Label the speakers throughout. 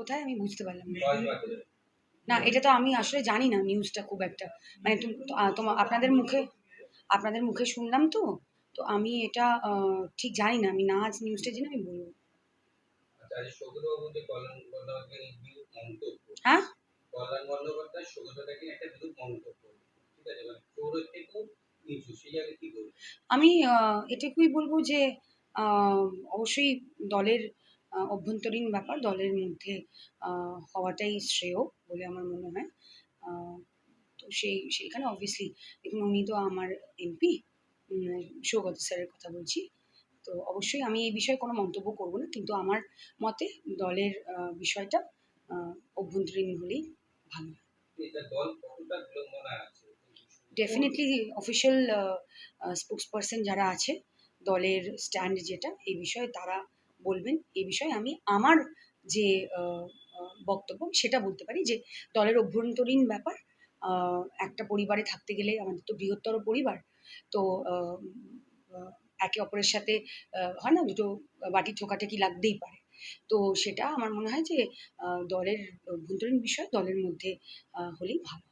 Speaker 1: কোথায় আমি বুঝতে পারলাম না। এটা তো আমি আসলে জানি না নিউজটা খুব একটা। মানে তো- তোমার আপনাদের মুখে আপনাদের মুখে শুনলাম তো তো আমি এটা ঠিক জানি না। আমি না আজ নিউজটা জেনে আমি বলব।
Speaker 2: আচ্ছা
Speaker 1: হ্যাঁ?
Speaker 2: কল্যাণ বন্দ্যোপাধ্যায় সৌগতটাকে একটা বিরূপ মন্তব্য। ঠিক আছে মানে সৌরভ থেকেও নিচু সেই জায়গায় কি বলব?
Speaker 1: আমি এটুকুই বলব যে অবশ্যই দলের অভ্যন্তরীণ ব্যাপার দলের মধ্যে হওয়াটাই শ্রেয় বলে আমার মনে হয়। তো সেই সেইখানে অবভিয়াসলি দেখুন উনি তো আমার এমপি সৌগত স্যারের কথা বলছি। তো অবশ্যই আমি এই বিষয়ে কোনো মন্তব্য করব না কিন্তু আমার মতে দলের বিষয়টা অভ্যন্তরীণ হলেই ভালো। ডেফিনেটলি অফিসিয়াল স্পোক্স পার্সন যারা আছে দলের স্ট্যান্ড যেটা এই বিষয়ে তারা বলবেন এ বিষয়ে আমি আমার যে বক্তব্য সেটা বলতে পারি যে, দলের অভ্যন্তরীণ ব্যাপার একটা পরিবারে থাকতে গেলে আমাদের তো বৃহত্তর পরিবার। তো একে অপরের সাথে হয় না দুটো বাটি ঠোকাঠেকি লাগতেই পারে। তো সেটা আমার মনে হয় যে দলের অভ্যন্তরীণ বিষয় দলের মধ্যে হলেই ভালো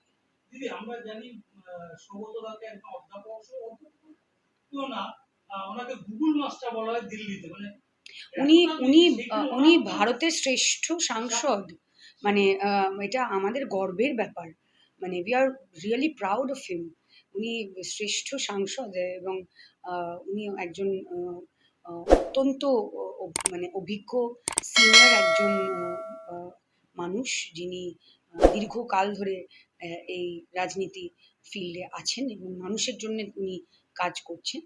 Speaker 3: দিদি, আমরা জানি একজন অধ্যাপক না ওনাকে গুগল মাস্টার বলা হয় দিল্লিতে। মানে
Speaker 1: উনি উনি উনি ভারতের শ্রেষ্ঠ সাংসদ। মানে এটা আমাদের গর্বের ব্যাপার। মানে we are really proud of him উনি শ্রেষ্ঠ সাংসদ এবং উনি একজন অত্যন্ত মানে অভিজ্ঞ সিনিয়র একজন মানুষ যিনি দীর্ঘকাল ধরে এই রাজনীতি ফিল্ডে আছেন এবং মানুষের জন্য উনি কাজ করছেন।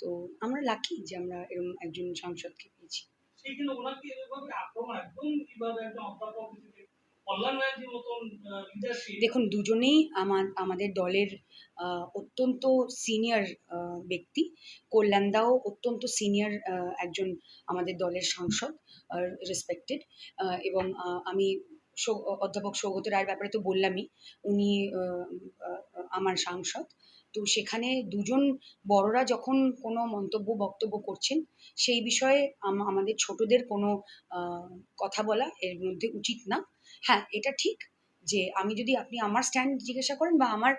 Speaker 1: তো আমরা লাকি যে আমরা এরকম একজন সাংসদকে পেয়েছি। দেখুন দুজনেই আমার আমাদের দলের অত্যন্ত সিনিয়র ব্যক্তি। কল্যাণদাও অত্যন্ত সিনিয়র একজন আমাদের দলের সাংসদ রেসপেক্টেড এবং আমি অধ্যাপক সৌগত রায়ের ব্যাপারে তো বললামই উনি আমার সাংসদ। তো সেখানে দুজন বড়রা যখন কোনো মন্তব্য, বক্তব্য করছেন, সেই বিষয়ে আম- আমাদের ছোটদের কোনো কথা বলা এর মধ্যে উচিত না। হ্যাঁ এটা ঠিক যে আমি যদি আপনি আমার স্ট্যান্ড জিজ্ঞাসা করেন বা আমার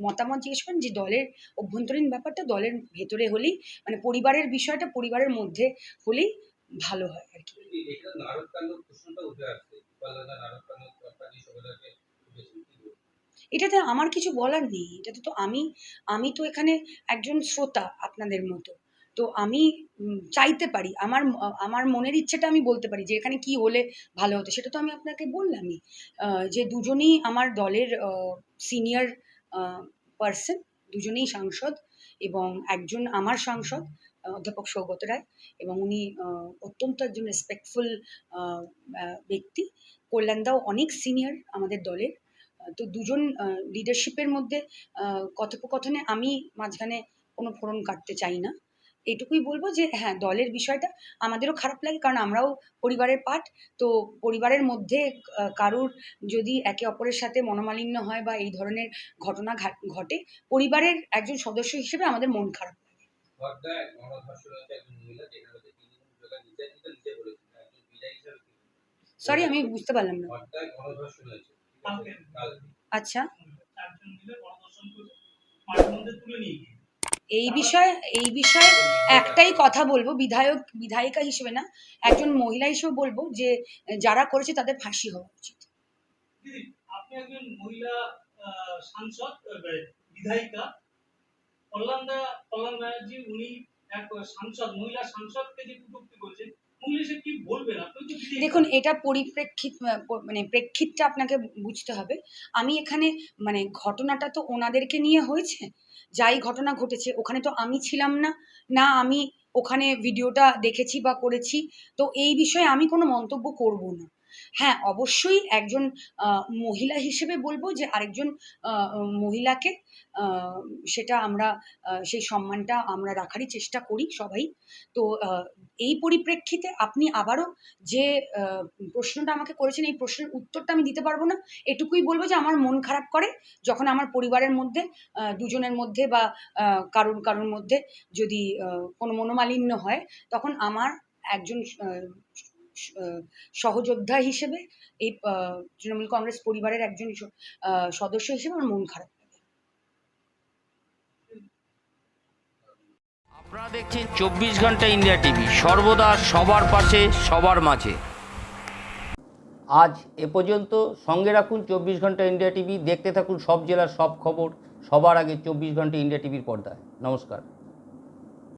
Speaker 1: মতামত জিজ্ঞেস করেন যে দলের অভ্যন্তরীণ ব্যাপারটা দলের ভেতরে হলেই মানে পরিবারের বিষয়টা পরিবারের মধ্যে হলেই ভালো হয় আর কি। এটাতে আমার কিছু বলার নেই। এটাতে তো আমি আমি তো এখানে একজন শ্রোতা আপনাদের মতো। তো আমি চাইতে পারি। আমার আমার মনের ইচ্ছেটা আমি বলতে পারি যে এখানে কি হলে ভালো হতো। সেটা তো আমি আপনাকে বললামই। যে দুজনেই আমার দলের সিনিয়র পার্সন দুজনেই সাংসদ এবং একজন আমার সাংসদ অধ্যাপক সৌগত রায় এবং উনি অত্যন্ত একজন রেসপেক্টফুল ব্যক্তি। কল্যাণদাও অনেক সিনিয়র আমাদের দলের। তো দুজন লিডারশিপের মধ্যে কথোপকথনে আমি মাঝখানে কোনো ফোড়ন কাটতে চাই না। এটুকুই বলব যে হ্যাঁ দলের বিষয়টা আমাদেরও খারাপ লাগে কারণ আমরাও পরিবারের পার্ট তো পরিবারের মধ্যে কারুর যদি একে অপরের সাথে মনোমালিন্য হয় বা এই ধরনের ঘটনা ঘটে পরিবারের একজন সদস্য হিসেবে আমাদের মন খারাপ লাগে? সরি আমি বুঝতে পারলাম না। আচ্ছা এই বিষয়ে এই বিষয়ে একটাই কথা বলব বিধায়ক বিধায়িকা হিসেবে না একজন মহিলা হিসেবে বলব যে যারা করেছে তাদের ফাঁসি হওয়া উচিত
Speaker 3: আপনি একজন মহিলা সাংসদ বিধায়িকা উনি এক সাংসদ মহিলা সাংসদকে যে কটূক্তি করেছেন মহিলা সে কি বলবেন আপনি তো বিধায়িকা।
Speaker 1: দেখুন এটা পরিপ্রেক্ষিত মানে প্রেক্ষিতটা আপনাকে বুঝতে হবে। আমি এখানে মানে ঘটনাটা তো ওনাদেরকে নিয়ে হয়েছে। যাই ঘটনা ঘটেছে, ওখানে তো আমি ছিলাম না। না, আমি ওখানে ভিডিওটা দেখেছি বা করেছি। তো এই বিষয়ে আমি কোনো মন্তব্য করব না। হ্যাঁ অবশ্যই একজন মহিলা হিসেবে বলব যে আরেকজন মহিলাকে সেটা আমরা সেই সম্মানটা আমরা রাখারই চেষ্টা করি সবাই। তো এই পরিপ্রেক্ষিতে আপনি আবারও যে প্রশ্নটা আমাকে করেছেন, এই প্রশ্নের উত্তরটা আমি দিতে পারব না, এটুকুই বলব যে আমার মন খারাপ করে যখন আমার পরিবারের মধ্যে দুজনের মধ্যে বা কারুর কারুর মধ্যে যদি কোনো মনোমালিন্য হয়, তখন আমার একজন সহযোদ্ধা হিসেবে এই তৃণমূল কংগ্রেস পরিবারের একজন আহ, সদস্য হিসেবে আমার মন খারাপ লাগে।
Speaker 4: আপনারা দেখছেন চব্বিশ ঘণ্টা ইন্ডিয়া টিভি। সর্বদা সবার পাশে সবার মাঝে। আজ এ পর্যন্ত সঙ্গে রাখুন চব্বিশ ঘণ্টা ইন্ডিয়া টিভি। দেখতে থাকুন সব জেলার সব খবর। সবার আগে চব্বিশ ঘণ্টা ইন্ডিয়া টিভির পর্দায়। নমস্কার।